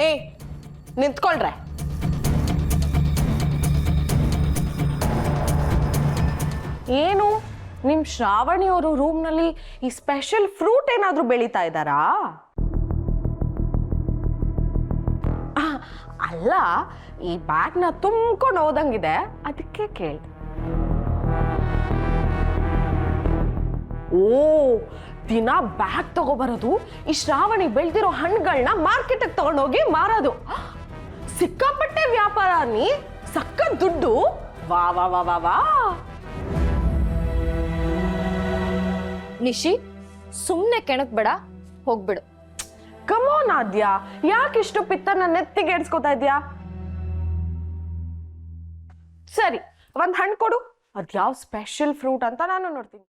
ಏ, ನಿಂತ್ಕೊಳ್ರೆ. ಏನು? ನಿಮ್ ಶ್ರಾವಣಿ ಅವರು ರೂಮ್ನಲ್ಲಿ ಈ ಸ್ಪೆಷಲ್ ಫ್ರೂಟ್ ಏನಾದ್ರೂ ಬೆಳೀತಾ ಇದ್ದಾರಾ? ಅಲ್ಲ, ಈ ಬ್ಯಾಗ್ನ ತುಂಬ್ಕೊಂಡು ಹೋದಂಗಿದೆ. ಅದಕ್ಕೆ ಕೇಳ್ದೆ. ಓ ದಿನ ಬ್ಯಾಗ್ ತಗೋಬರೋದು? ಈ ಶ್ರಾವಣಿ ಬೆಳ್ದಿರೋ ಹಣ್ಣುಗಳನ್ನ ಮಾರ್ಕೆಟಿಗೆ ತಗೊಂಡೋಗಿ ಮಾರೋದು. ಸಿಕ್ಕಾಪಟ್ಟೆ ವ್ಯಾಪಾರ ನೀ. ಸಕ್ಕ ದುಡ್ಡು. ವಾ ವಾ ವಾ ವಾ ವಾ. ನಿಶಿ ಸುಮ್ಮನೆ ಕೆಣಕ್ ಬೇಡ ಹೋಗ್ಬಿಡು. Come on Aadya. ಯಾಕಿಷ್ಟು ಪಿತ್ತ ಪಿತ್ತನ್ನ ನೆತ್ತಿಗೆ ಎಡ್ಸ್ಕೊತಾ ಇದ್ಯಾ? ಸರಿ ಒಂದ್ ಹಣ್ಣು ಕೊಡು. ಅದ್ಯಾವ್ ಸ್ಪೆಷಲ್ ಫ್ರೂಟ್ ಅಂತ ನಾನು ನೋಡ್ತೀನಿ.